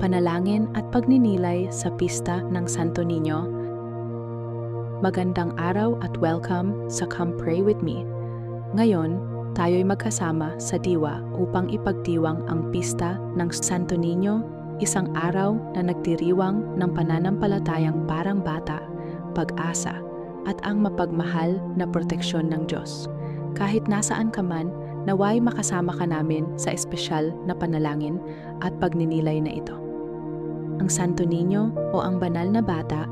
panalangin at pagninilay sa pista ng Santo Niño. Magandang araw at welcome sa Come Pray With Me. Ngayon, tayo'y magkasama sa diwa upang ipagdiwang ang pista ng Santo Niño, isang araw na nagdiriwang ng pananampalatayang parang bata, pag-asa, at ang mapagmahal na proteksyon ng Diyos. Kahit nasaan ka man, naway makasama ka namin sa espesyal na panalangin at pagninilay na ito. Ang Santo Niño o ang banal na bata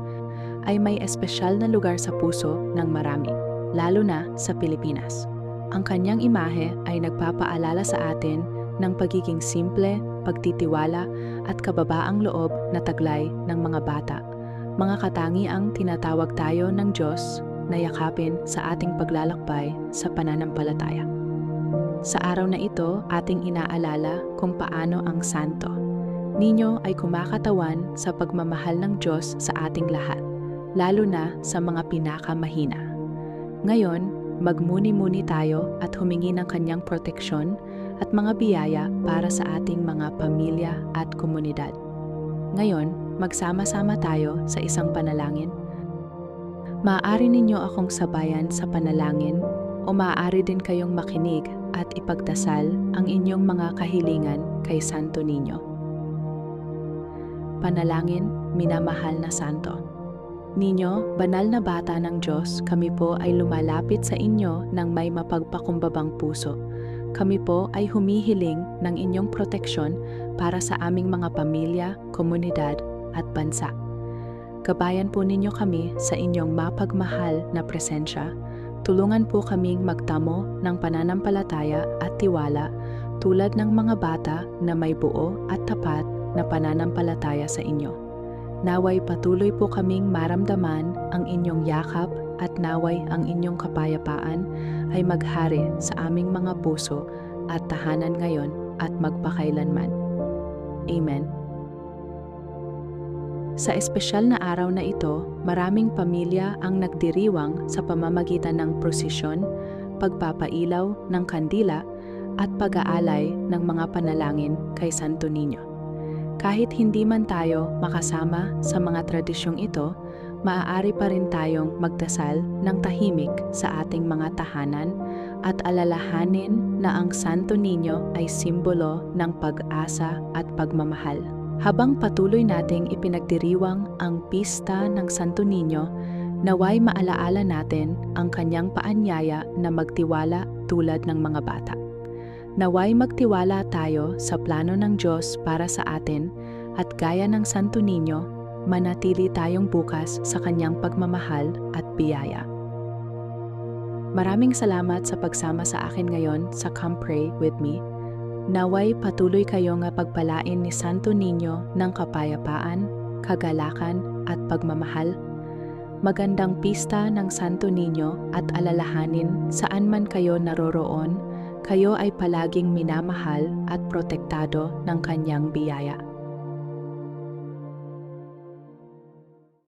ay may espesyal na lugar sa puso ng marami, lalo na sa Pilipinas. Ang kanyang imahe ay nagpapaalala sa atin ng pagiging simple, pagtitiwala at kababaang loob na taglay ng mga bata. Mga katangiang tinatawag tayo ng Diyos na yakapin sa ating paglalakbay sa pananampalataya. Sa araw na ito, ating inaalala kung paano ang santo. Ninyo ay kumakatawan sa pagmamahal ng Diyos sa ating lahat, lalo na sa mga pinakamahina. Ngayon, magmuni-muni tayo at humingi ng kanyang proteksyon at mga biyaya para sa ating mga pamilya at komunidad. Ngayon, magsama-sama tayo sa isang panalangin. Maaari ninyo akong sabayan sa panalangin o maaari din kayong makinig at ipagdasal ang inyong mga kahilingan kay Santo Niño. Panalangin, minamahal na Santo. Ninyo, banal na bata ng Diyos, kami po ay lumalapit sa inyo ng may mapagpakumbabang puso. Kami po ay humihiling ng inyong proteksyon para sa aming mga pamilya, komunidad at bansa. Gabayan po ninyo kami sa inyong mapagmahal na presensya. Tulungan po kaming magtamo ng pananampalataya at tiwala tulad ng mga bata na may buo at tapat na pananampalataya sa inyo. Naway patuloy po kaming maramdaman ang inyong yakap at naway ang inyong kapayapaan ay maghari sa aming mga puso at tahanan ngayon at magpakailanman. Amen. Sa espesyal na araw na ito, maraming pamilya ang nagdiriwang sa pamamagitan ng prosesyon, pagpapailaw ng kandila at pag-aalay ng mga panalangin kay Santo Niño. Kahit hindi man tayo makasama sa mga tradisyong ito, maaari pa rin tayong magdasal ng tahimik sa ating mga tahanan at alalahanin na ang Santo Niño ay simbolo ng pag-asa at pagmamahal. Habang patuloy nating ipinagdiriwang ang pista ng Santo Niño, naway maalaala natin ang kanyang paanyaya na magtiwala tulad ng mga bata. Naway magtiwala tayo sa plano ng Diyos para sa atin at gaya ng Santo Niño, manatili tayong bukas sa kanyang pagmamahal at biyaya. Maraming salamat sa pagsama sa akin ngayon sa Come Pray With Me. Naway patuloy kayo nga pagpalain ni Santo Niño ng kapayapaan, kagalakan at pagmamahal. Magandang pista ng Santo Niño at alalahanin saan man kayo naroroon, kayo ay palaging minamahal at protektado ng kanyang biyaya.